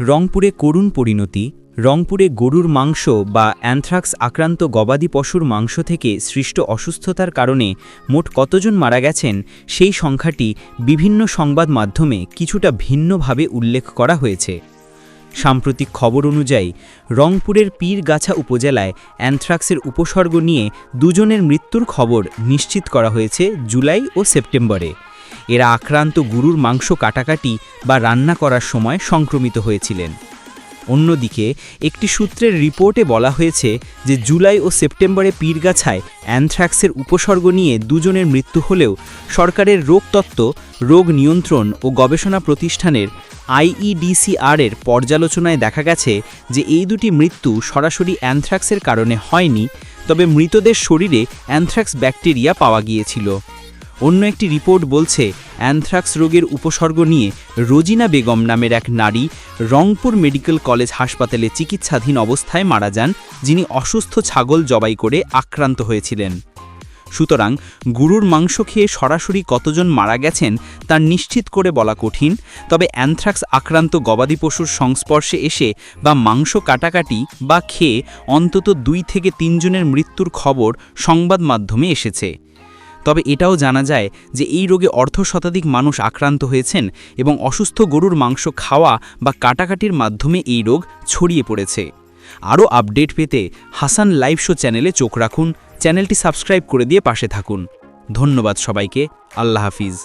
রংপুরে করুণ পরিণতি, রংপুরে গরুর মাংস বা অ্যানথ্রাক্স আক্রান্ত গবাদি পশুর মাংস থেকে সৃষ্ট অসুস্থতার কারণে মোট কতজন মারা গেছেন সেই সংখ্যাটি বিভিন্ন সংবাদ মাধ্যমে কিছুটা ভিন্নভাবে উল্লেখ করা হয়েছে। সাম্প্রতিক খবর অনুযায়ী, রংপুরের পীরগাছা উপজেলায় অ্যানথ্রাক্সের উপসর্গ নিয়ে দুজনের মৃত্যুর খবর নিশ্চিত করা হয়েছে জুলাই ও সেপ্টেম্বরে। এরা আক্রান্ত গুরুর মাংস কাটাকাটি বা রান্না করার সময় সংক্রমিত হয়েছিলেন। অন্যদিকে, একটি সূত্রের রিপোর্টে বলা হয়েছে যে জুলাই ও সেপ্টেম্বরে পীরগাছায় অ্যানথ্রাক্সের উপসর্গ নিয়ে দুজনের মৃত্যু হলেও সরকারের রোগতত্ত্ব রোগ নিয়ন্ত্রণ ও গবেষণা প্রতিষ্ঠানের আইইডিসিআর এর পর্যালোচনায় দেখা গেছে যে এই দুটি মৃত্যু সরাসরি অ্যানথ্রাক্সের কারণে হয়নি, তবে মৃতদের শরীরে অ্যানথ্রাক্স ব্যাকটেরিয়া পাওয়া গিয়েছিল। অন্য একটি রিপোর্ট বলছে, অ্যানথ্রাক্স রোগের উপসর্গ নিয়ে রোজিনা বেগম নামের এক নারী রংপুর মেডিকেল কলেজ হাসপাতালে চিকিৎসাধীন অবস্থায় মারা যান, যিনি অসুস্থ ছাগল জবাই করে আক্রান্ত হয়েছিলেন। সুতরাং গুরুর মাংস খেয়ে সরাসরি কতজন মারা গেছেন তা নিশ্চিত করে বলা কঠিন, তবে অ্যানথ্রাক্স আক্রান্ত গবাদি পশুর সংস্পর্শে এসে বা মাংস কাটাকাটি বা খেয়ে অন্তত দুই থেকে তিনজনের মৃত্যুর খবর সংবাদ মাধ্যমে এসেছে। তবে এটাও জানা যায় যে এই রোগে অর্ধ শতাধিক মানুষ আক্রান্ত হয়েছেন এবং অসুস্থ গরুর মাংস খাওয়া বা কাটাকাটির মাধ্যমে এই রোগ ছড়িয়ে পড়েছে। আরও আপডেট পেতে হাসান লাইভ শো চ্যানেলে চোখ রাখুন, চ্যানেলটি সাবস্ক্রাইব করে দিয়ে পাশে থাকুন। ধন্যবাদ সবাইকে, আল্লাহ হাফিজ।